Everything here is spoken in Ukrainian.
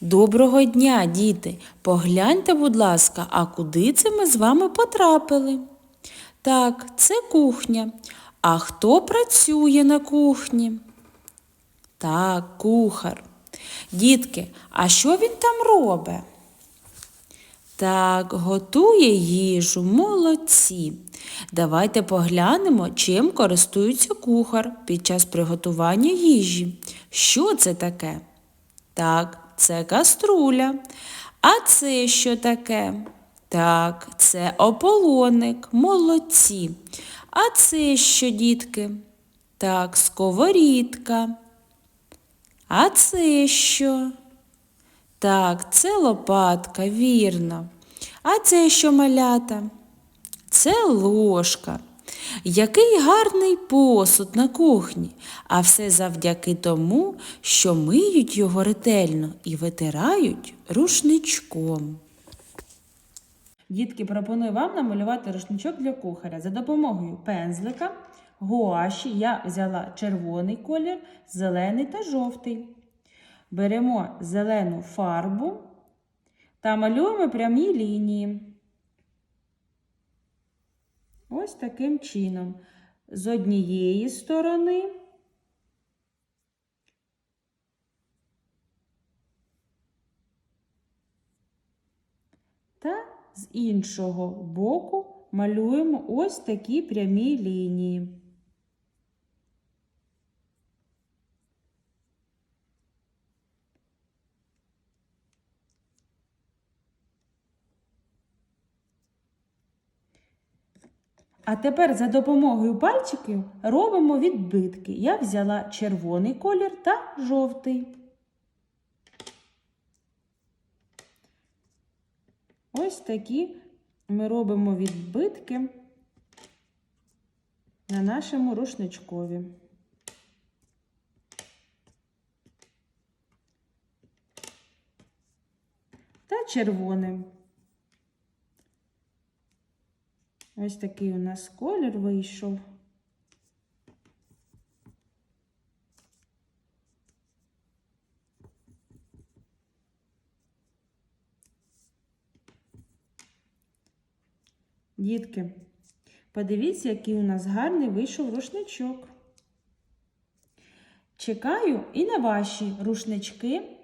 Доброго дня, діти! Погляньте, будь ласка, а куди це ми з вами потрапили? Так, це кухня. А хто працює на кухні? Так, кухар. Дітки, а що він там робить? Так, готує їжу, молодці. Давайте поглянемо, чим користується кухар під час приготування їжі. Що це таке? Так, це каструля. А це що таке? Так, це ополоник, молодці. А це що, дітки? Так, сковорідка. А це що? Так, це лопатка, вірно. А це що малята? Це ложка. Який гарний посуд на кухні, а все завдяки тому, що миють його ретельно і витирають рушничком. Дітки, пропоную вам намалювати рушничок для кухаря. За допомогою пензлика, гуаші я взяла червоний колір, зелений та жовтий. Беремо зелену фарбу та малюємо прямі лінії. Ось таким чином. З однієї сторони та з іншого боку малюємо ось такі прямі лінії. А тепер за допомогою пальчиків робимо відбитки. Я взяла червоний колір та жовтий. Ось такі ми робимо відбитки на нашому рушничкові. Та червоним. Ось такий у нас колір вийшов. Дітки, подивіться, який у нас гарний вийшов рушничок. Чекаю і на ваші рушнички